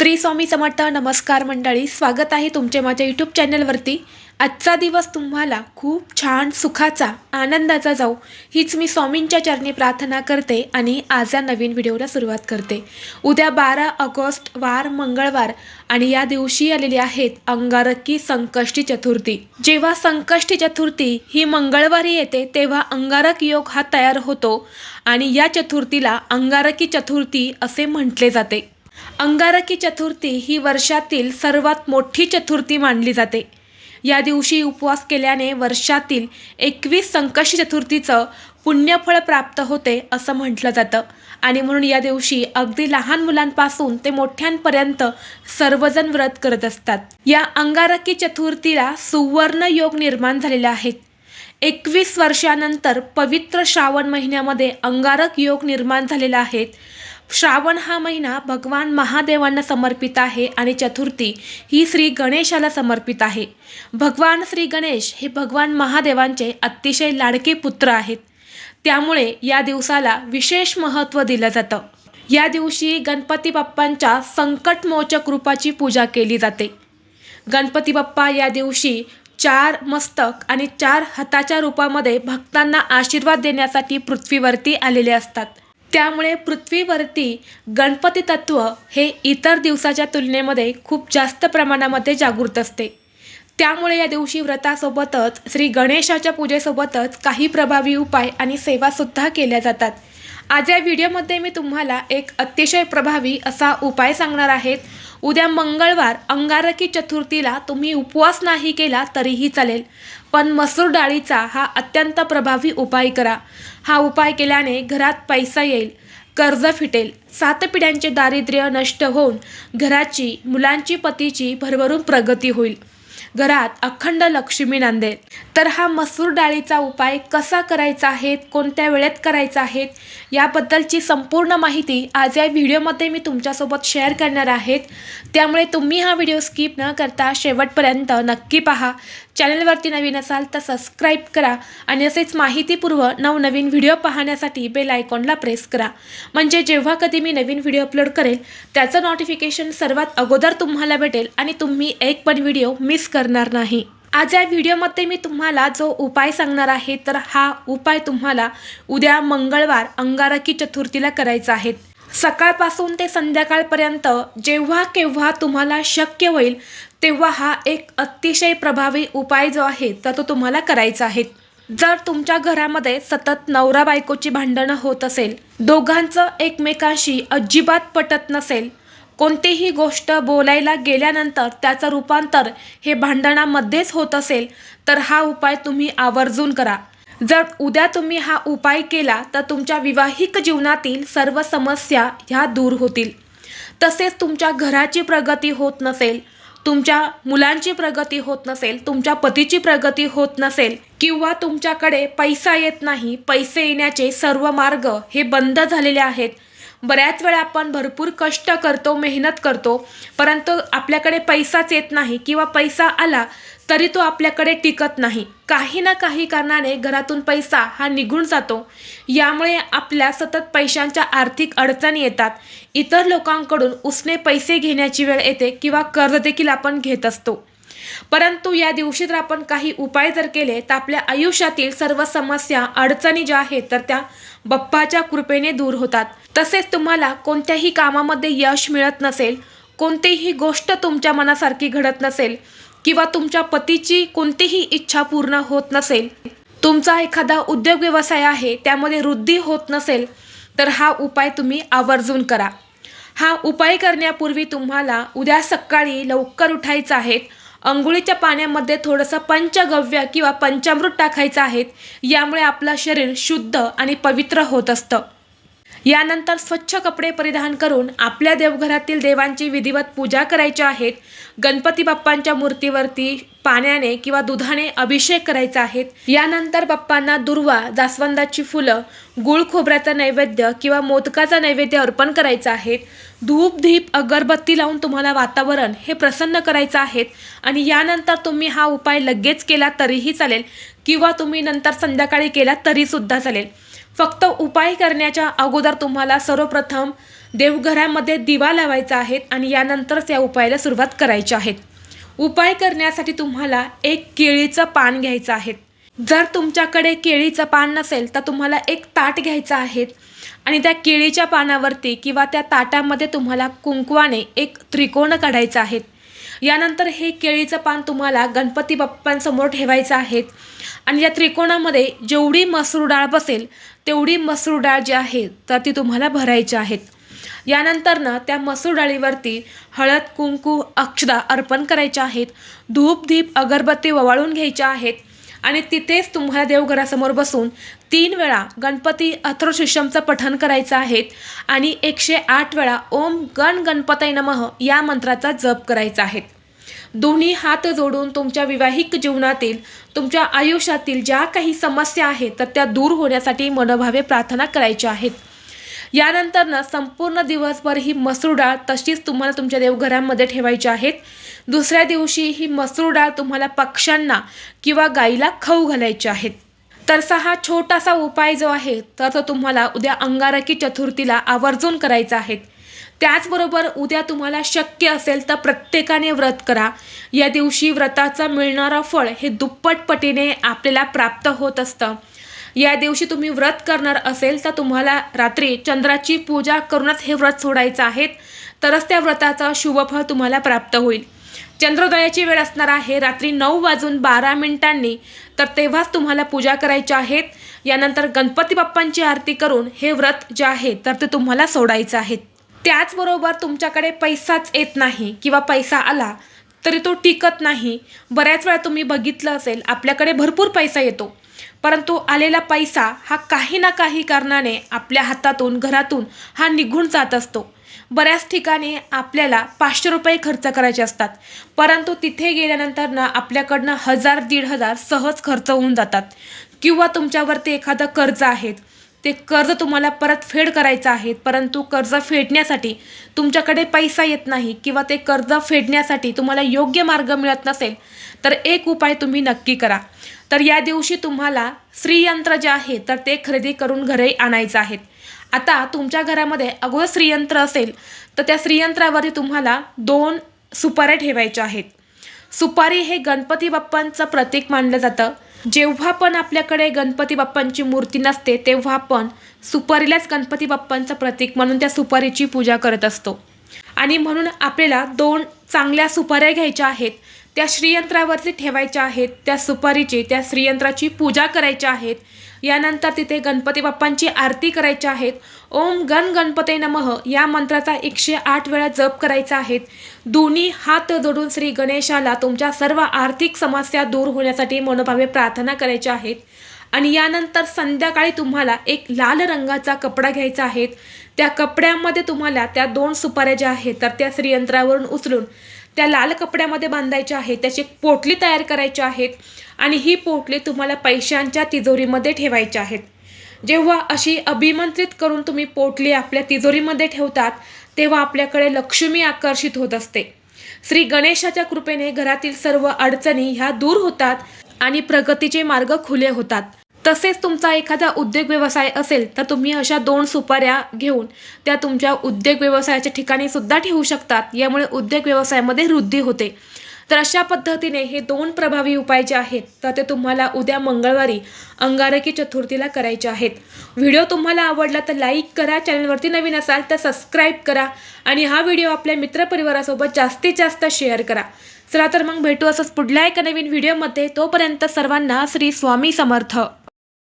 श्री स्वामी समर्थ नमस्कार मंडळी स्वागत आहे तुमचे माझ्या यूट्यूब चॅनलवरती. आजचा दिवस तुम्हाला खूप छान सुखाचा आनंदाचा जाऊ हीच मी स्वामींच्या चरणी प्रार्थना करते आणि आज या नवीन व्हिडिओला सुरुवात करते. उद्या बारा ऑगस्ट वार मंगळवार आणि या दिवशी आलेली आहेत अंगारकी संकष्टी चतुर्थी. जेव्हा संकष्टी चतुर्थी ही मंगळवारी येते तेव्हा अंगारक योग हा तयार होतो आणि या चतुर्थीला अंगारकी चतुर्थी असे म्हटले जाते. अंगारकी चतुर्थी ही वर्षातील सर्वात मोठी चतुर्थी मानली जाते. या दिवशी उपवास केल्याने वर्षातील एकवीस संकष्टी चतुर्थीचं पुण्यफळ प्राप्त होते असं म्हटलं जातं. आणि म्हणून या दिवशी अगदी लहान मुलांपासून ते मोठ्यांपर्यंत सर्वजण व्रत करत असतात. या अंगारकी चतुर्थीला सुवर्ण योग निर्माण झालेले आहेत एकवीस वर्षानंतर पवित्र श्रावण महिन्यामध्ये अंगारक योग निर्माण झालेला आहे. श्रावण हा महिना भगवान महादेवांना समर्पित आहे आणि चतुर्थी ही श्री गणेशाला समर्पित आहे. भगवान श्री गणेश हे भगवान महादेवांचे अतिशय लाडके पुत्र आहेत. त्यामुळे या दिवसाला विशेष महत्त्व दिलं जातं. या दिवशी गणपती बाप्पांच्या संकटमोचक रूपाची पूजा केली जाते. गणपती बाप्पा या दिवशी चार मस्तक आणि चार हाताच्या रूपामध्ये भक्तांना आशीर्वाद देण्यासाठी पृथ्वीवरती आलेले असतात. त्यामुळे पृथ्वीवरती गणपती तत्व हे इतर दिवसाच्या तुलनेमध्ये खूप जास्त प्रमाणामध्ये जागृत असते. त्यामुळे या दिवशी व्रतासोबतच श्री गणेशाच्या पूजेसोबतच काही प्रभावी उपाय आणि सेवासुद्धा केल्या जातात. आज या व्हिडिओमध्ये मी तुम्हाला एक अतिशय प्रभावी असा उपाय सांगणार आहेत उद्या मंगळवार अंगारकी चतुर्थीला तुम्ही उपवास नाही केला तरीही चालेल. पण मसूर डाळीचा हा अत्यंत प्रभावी उपाय करा. हा उपाय केल्याने घरात पैसा येईल कर्ज फिटेल सात पिढ्यांचे दारिद्र्य नष्ट होऊन घराची मुलांची पतीची भरभरून प्रगती होईल. घरात अखंड लक्ष्मी नांदेल तर हा मसूर डाळीचा उपाय कसा करायचा आहे? कोणत्या वेळेत करायचा आहे? याबद्दलची संपूर्ण माहिती आज या व्हिडिओमध्ये मी तुमच्यासोबत शेअर करणार आहेत त्यामुळे तुम्ही हा व्हिडिओ स्किप न करता शेवटपर्यंत नक्की पहा. चॅनलवरती नवीन असाल तर सबस्क्राईब करा आणि असेच माहितीपूर्व नवनवीन व्हिडिओ पाहण्यासाठी बेल आयकॉनला प्रेस करा. म्हणजे जेव्हा कधी मी नवीन व्हिडिओ अपलोड करेल त्याचं नोटिफिकेशन सर्वात अगोदर तुम्हाला भेटेल आणि तुम्ही एक पण व्हिडिओ मिस करणार नाही. आज या व्हिडिओमध्ये मी तुम्हाला जो उपाय सांगणार आहे तर हा उपाय तुम्हाला उद्या मंगळवार अंगारकी चतुर्थीला करायचा आहे. सकाळपासून ते संध्याकाळपर्यंत जेव्हा केव्हा तुम्हाला शक्य होईल तेव्हा हा एक अतिशय प्रभावी उपाय जो आहे तर तो तुम्हाला करायचा आहे. जर तुमच्या घरामध्ये सतत नवरा बायकोची भांडणं होत असेल दोघांचं एकमेकांशी अजिबात पटत नसेल कोणतीही गोष्ट बोलायला गेल्यानंतर त्याचं रूपांतर हे भांडणामध्येच होत असेल तर हा उपाय तुम्ही आवर्जून करा. जर उद्या तुम्ही हा उपाय केला तर तुमच्या विवाहिक जीवनातील सर्व समस्या ह्या दूर होतील. तसेच तुमच्या घराची प्रगती होत नसेल तुमच्या मुलांची प्रगती होत नसेल तुमच्या पतीची प्रगती होत नसेल किंवा तुमच्याकडे पैसा येत नाही पैसे येण्याचे सर्व मार्ग हे बंद झालेले आहेत. बऱ्याच वेळा आपण भरपूर कष्ट करतो मेहनत करतो परंतु आपल्याकडे पैसाच येत नाही किंवा पैसा आला तरी तो आपल्याकडे टिकत नाही. काही ना काही कारणाने घरातून पैसा हा निघून जातो. यामुळे आपल्या सतत पैशांच्या आर्थिक अडचणी येतात. इतर लोकांकडून उसने पैसे घेण्याची वेळ येते किंवा कर्ज देखील आपण घेत असतो. परंतु या दिवशी जर आपण काही उपाय जर केले तर आपल्या आयुष्यातील सर्व समस्या अडचणी ज्या आहेत तर त्या बप्पाच्या कृपेने दूर होतात. तसेच तुम्हाला कोणत्याही कामामध्ये यश मिळत नसेल कोणतीही गोष्ट तुमच्या मनासारखी घडत नसेल किंवा तुमच्या पतीची कोणतीही इच्छा पूर्ण होत नसेल तुमचा एखादा उद्योग व्यवसाय आहे त्यामध्ये वृद्धी होत नसेल तर हा उपाय तुम्ही आवर्जून करा. हा उपाय करण्यापूर्वी तुम्हाला उद्या सकाळी लवकर उठायचं आहे. अंघोळीच्या पाण्यामध्ये थोडंसं पंचगव्य किंवा पंचामृत टाकायचं आहे. यामुळे आपलं शरीर शुद्ध आणि पवित्र होत असतं. यानंतर स्वच्छ कपडे परिधान करून आपल्या देवघरातील देवांची विधिवत पूजा करायची आहेत. गणपती बाप्पांच्या मूर्तीवरती पाण्याने किंवा दुधाने अभिषेक करायचा आहे. यानंतर बाप्पांना दुर्वा जास्वंदाची फुलं गुळ खोबऱ्याचा नैवेद्य किंवा मोदकाचा नैवेद्य अर्पण करायचा आहे. धूप धीप अगरबत्ती लावून तुम्हाला वातावरण हे प्रसन्न करायचं आहे आणि यानंतर तुम्ही हा उपाय लगेच केला तरीही चालेल किंवा तुम्ही नंतर संध्याकाळी केला तरीसुद्धा चालेल. फक्त उपाय करण्याच्या अगोदर तुम्हाला सर्वप्रथम देवघरामध्ये दिवा लावायचा आहे आणि यानंतरच या उपायाला सुरुवात करायची आहे उपाय करण्यासाठी तुम्हाला एक केळीचं पान घ्यायचं आहे. जर तुमच्याकडे केळीचं पान नसेल तर तुम्हाला एक ताट घ्यायचं आहे आणि त्या केळीच्या पानावरती किंवा त्या ताटामध्ये तुम्हाला कुंकवाने एक त्रिकोण काढायचा आहे. यानंतर हे केळीचं पान तुम्हाला गणपती बाप्पांसमोर ठेवायचं आहे. आणि या त्रिकोणामध्ये जेवढी मसूर डाळ बसेल तेवढी मसूर डाळ जी आहे तर ती तुम्हाला भरायची आहेत. यानंतरनं त्या मसूर डाळीवरती हळद कुंकू अक्षदा अर्पण करायच्या आहेत. धूप दीप अगरबत्ती ववाळून घ्यायच्या आहेत. आणि तिथेच तुम्हाला देवघरासमोर बसून तीन वेळा गणपती अथ्रोशिष्यमचं पठण करायचं आहे आणि एकशे आठ वेळा ओम गण गणपतय नमः या मंत्राचा जप करायचा आहे. दोन्ही हात जोडून तुमच्या विवाहिक जीवनातील तुमच्या आयुष्यातील ज्या काही समस्या आहेत तर त्या दूर होण्यासाठी मनोभावे प्रार्थना करायच्या आहेत. यानंतरनं संपूर्ण दिवसभर ही मसूर डाळ तशीच तुम्हाला तुमच्या देवघरामध्ये ठेवायची आहेत. दुसऱ्या दिवशी ही मसूर डाळ तुम्हाला पक्ष्यांना किंवा गाईला खाऊ घालायची आहेत. तर हा छोटासा उपाय जो आहे तर तो तुम्हाला उद्या अंगारकी चतुर्थीला आवर्जून करायचा आहे. त्याचबरोबर उद्या तुम्हाला शक्य असेल तर प्रत्येकाने व्रत करा. या दिवशी व्रताचं मिळणारं फळ हे दुप्पट पटीने आपल्याला प्राप्त होत असतं. या दिवशी तुम्ही व्रत करणार असेल तर तुम्हाला रात्री चंद्राची पूजा करूनच हे व्रत सोडायचं आहे. तरच त्या व्रताचं शुभफळ तुम्हाला प्राप्त होईल. चंद्रोदयाची वेळ असणार आहे रात्री नऊ वाजून बारा मिनिटांनी. तर तेव्हाच तुम्हाला पूजा करायची आहेत यानंतर गणपती बाप्पांची आरती करून हे व्रत जे आहे तर ते तुम्हाला सोडायचं आहे. त्याचबरोबर तुमच्याकडे पैसाच येत नाही किंवा पैसा आला तरी तो टिकत नाही. बऱ्याच वेळा तुम्ही बघितलं असेल आपल्याकडे भरपूर पैसा येतो. परंतु आलेला पैसा हा काही ना काही कारणाने आपल्या हातातून घरातून हा निघून जात असतो. बऱ्याच ठिकाणी आपल्याला पाचशे रुपये खर्च करायचे असतात. परंतु तिथे गेल्यानंतर ना आपल्याकडनं हजार दीड हजार सहज खर्च होऊन जातात. किंवा तुमच्यावरती एखादं कर्ज आहे ते कर्ज तुम्हाला परतफेड करायचं आहे परंतु कर्ज फेडण्यासाठी तुमच्याकडे पैसा येत नाही किंवा ते कर्ज फेडण्यासाठी तुम्हाला योग्य मार्ग मिळत नसेल तर एक उपाय तुम्ही नक्की करा. तर या दिवशी तुम्हाला श्रीयंत्र जे आहे तर ते खरेदी करून घरी आणायचं आहेत आता तुमच्या घरामध्ये अगोदर श्रीयंत्र असेल तर त्या श्रीयंत्रावरती तुम्हाला दोन सुपाऱ्या ठेवायच्या आहेत. सुपारी हे गणपती बाप्पांचं प्रतीक मानलं जातं. जेव्हा पण आपल्याकडे गणपती बाप्पांची मूर्ती नसते तेव्हा आपण सुपारीलाच गणपती बाप्पांचं प्रतीक म्हणून त्या सुपारीची पूजा करत असतो. आणि म्हणून आपल्याला दोन चांगल्या सुपाऱ्या घ्यायच्या आहेत त्या श्रीयंत्रावरती ठेवायच्या आहेत त्या सुपारीची त्या श्रीयंत्राची पूजा करायच्या आहेत यानंतर तिथे गणपती बाप्पांची आरती करायची आहेत. ओम गण गणपते नमः या मंत्राचा एकशे आठ वेळा जप करायचा आहे दोन्ही हात जोडून श्री गणेशाला तुमच्या सर्व आर्थिक समस्या दूर होण्यासाठी मनोभावे प्रार्थना करायच्या आहेत. आणि यानंतर संध्याकाळी तुम्हाला एक लाल रंगाचा कपडा घ्यायचा आहे. त्या कपड्यामध्ये तुम्हाला त्या दोन सुपाऱ्या ज्या आहेत तर त्या श्रीयंत्रावरून उचलून त्या लाल कपड्यामध्ये बांधायच्या आहेत त्याची एक पोटली तयार करायची आहेत आणि ही पोटली तुम्हाला पैशांच्या तिजोरीमध्ये ठेवायची आहेत. जेव्हा अशी अभिमंत्रित करून तुम्ही पोटली आपल्या तिजोरीमध्ये ठेवतात तेव्हा आपल्याकडे लक्ष्मी आकर्षित होत असते. श्री गणेशाच्या कृपेने घरातील सर्व अडचणी ह्या दूर होतात आणि प्रगतीचे मार्ग खुले होतात. तसेच तुमचा एखादा उद्योग व्यवसाय असेल तर तुम्ही अशा दोन सुपाऱ्या घेऊन त्या तुमच्या उद्योग व्यवसायाच्या ठिकाणी सुद्धा ठेवू शकतात. यामुळे उद्योग व्यवसायामध्ये वृद्धी होते. तर अशा पद्धतीने हे दोन प्रभावी उपाय जे आहेत तर ते तुम्हाला उद्या मंगळवारी अंगारकी चतुर्थीला करायचे आहेत. व्हिडिओ तुम्हाला आवडला तर लाईक करा चॅनलवरती नवीन असाल तर सबस्क्राईब करा आणि हा व्हिडिओ आपल्या मित्रपरिवारासोबत जास्तीत जास्त शेअर करा. चला तर मग भेटू असंच पुढल्या एका नवीन व्हिडिओमध्ये. तोपर्यंत सर्वांना श्री स्वामी समर्थ.